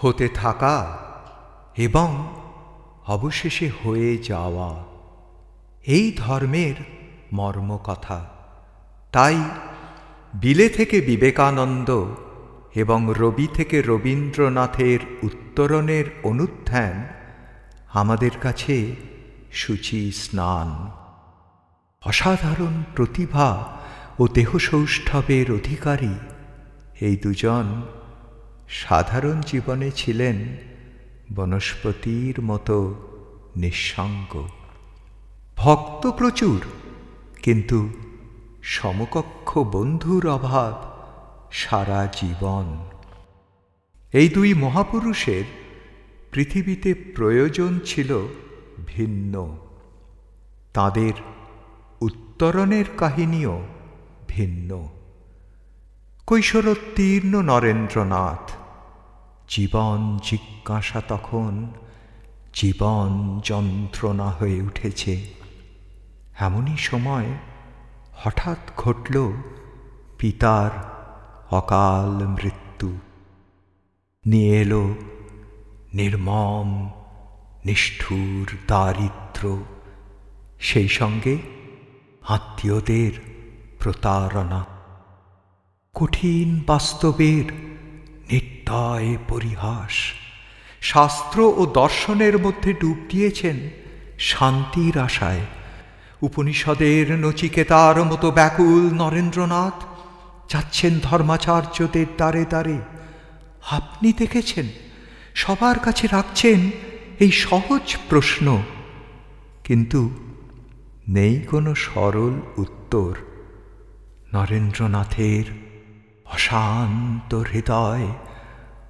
হতে থাকা এবং অবশেষে হয়ে যাওয়া এই ধর্মের মর্মকথা। তাই বিলে থেকে বিবেকানন্দ এবং রবি থেকে রবীন্দ্রনাথের উত্তরণের অনুধ্যান আমাদের কাছে সূচি স্নান। অসাধারণ প্রতিভা ও দেহসৌষ্ঠবের অধিকারী এই দুজন সাধারণ জীবনে ছিলেন বনস্পতির মতো নিঃসঙ্গ। ভক্ত প্রচুর, কিন্তু সমকক্ষ বন্ধুর অভাব সারা জীবন। এই দুই মহাপুরুষের পৃথিবীতে প্রয়োজন ছিল ভিন্ন। তাদের উত্তরণের কাহিনীও ভিন্ন। কৈশোরোত্তীর্ণ নরেন্দ্রনাথ জীবন জিজ্ঞাসা তখন জীবন যন্ত্রণা হয়ে উঠেছে। এমনই সময় হঠাৎ ঘটল পিতার অকাল মৃত্যু। নিয়ে এলো নির্মম, নিষ্ঠুর, দারিদ্র, সেই সঙ্গে আত্মীয়দের প্রতারণা। কঠিন বাস্তবের নির্দয় পরিহাস। শাস্ত্র ও দর্শনের মধ্যে ডুব দিয়েছেন শান্তির আশায়। উপনিষদের নচিকেতার মতো ব্যাকুল নরেন্দ্রনাথ যাচ্ছেন ধর্মাচার্যদের দ্বারে দ্বারে। আপনি দেখেছেন, সবার কাছে রাখছেন এই সহজ প্রশ্ন, কিন্তু নেই কোনো সরল উত্তর। নরেন্দ্রনাথের অশান্ত হৃদয়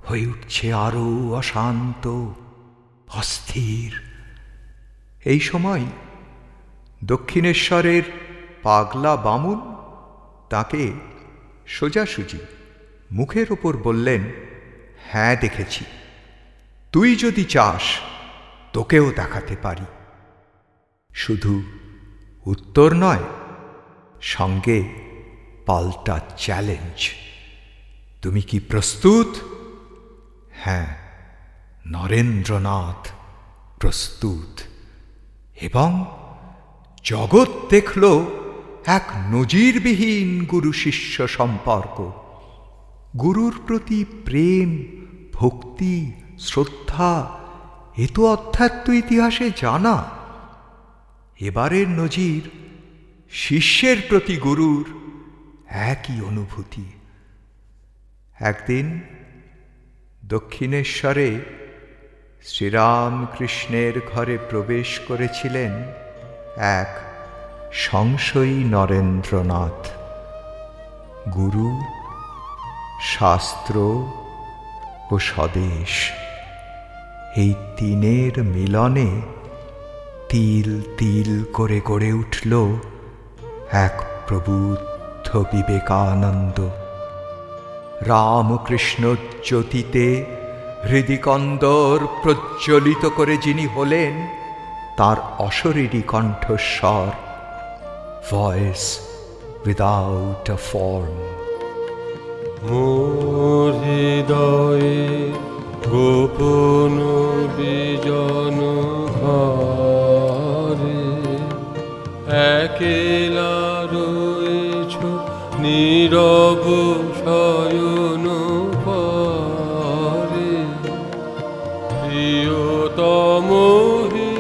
হয়ে উঠছে আরও অশান্ত, অস্থির। এই সময় দক্ষিণেশ্বরের পাগলা বামুন তাকে সোজাসুজি মুখের ওপর বললেন হ্যাঁ দেখেছি। তুই যদি চাস, তোকেও দেখাতে পারি। শুধু উত্তর নয়, সঙ্গে পাল্টা চ্যালেঞ্জ। তুমি কি প্রস্তুত? হ্যাঁ নরেন্দ্রনাথ প্রস্তুত। এবং জগৎ দেখল এক নজিরবিহীন গুরু শিষ্য সম্পর্ক। গুরুর প্রতি প্রেম, ভক্তি, শ্রদ্ধা, এ তো অধ্যাত্ম ইতিহাসে জানা। এবারের নজির শিষ্যের প্রতি গুরুর একই অনুভূতি। একদিন দক্ষিণেশ্বরে শ্রীরামকৃষ্ণের ঘরে প্রবেশ করেছিলেন এক সংশয়ী নরেন্দ্রনাথ। গুরু, শাস্ত্র ও স্বদেশ। এই তিনের মিলনে তিল তিল করে গড়ে উঠল এক প্রবুদ্ধ বিবেকানন্দ। রামকৃষ্ণ জ্যোতিতে হৃদিকন্দর প্রজ্বলিত করে যিনি হলেন, তার অশরীরী কণ্ঠস্বর ভয়েস উইদাউট আ ফর্ম হৃদয়ে প্রিয়তম হে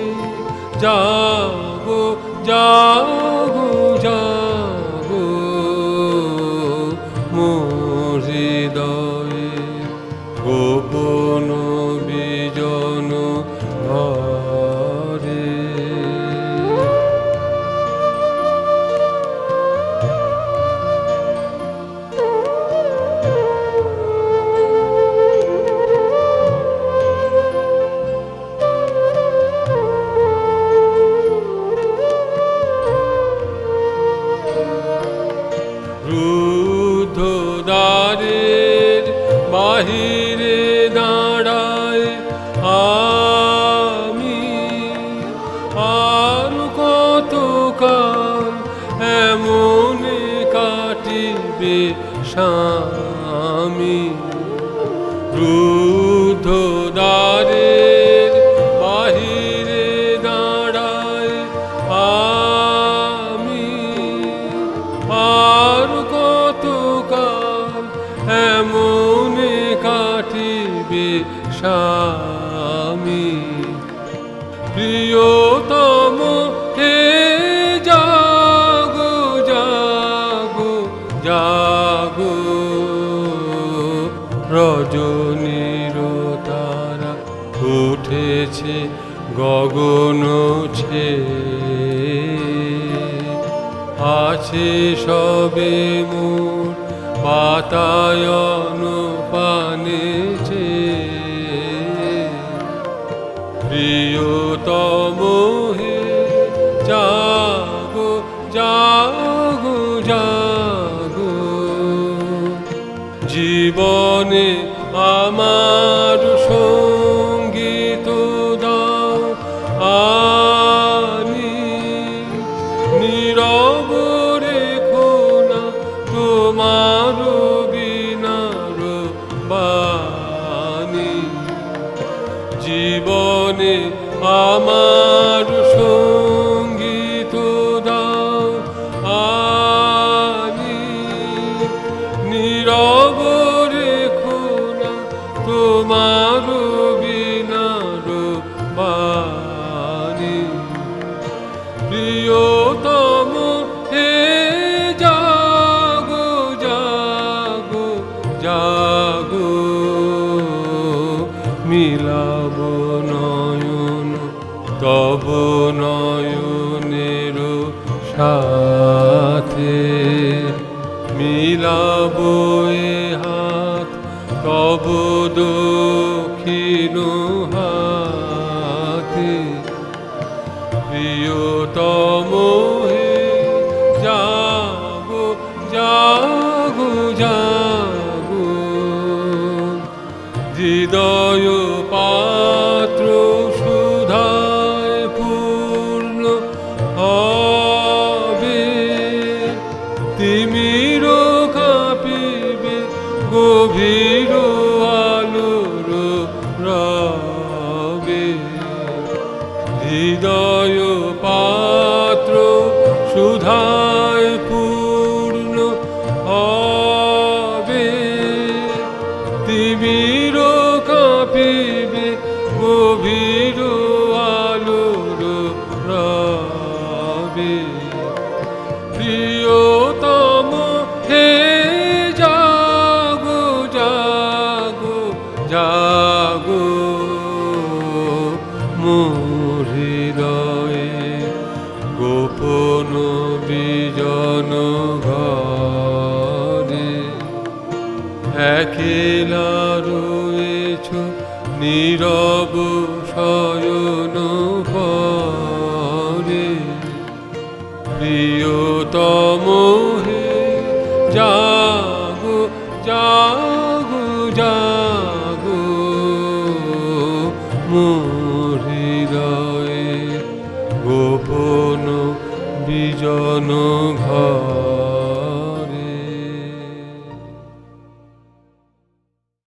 রূপে শামি রুদ্ধ দ্বারের বাহিরে দাঁড়ায় আমি। আর কতকাল এমন কাটিবে স্বামী? জাগু রজনীর উঠেছে গগন ছে। আছে সবে মোর পাতায়ন জীবনে আমার সংগীত দাও আনি। নীরব রেখো না তোমার বিনার বাণী। জীবনে আমার সংগীত তব নয়নের সাথে মিলাব হাত তব দক্ষিণ হাতে। প্রিয়তম হে জাগো জাগো জাগো। একেলা রয়েছ নীরব শয়ন পরে প্রিয়তম হে জাগো জাগো জাগো। মোহৃদয়ে গোপন বিজন ঘর।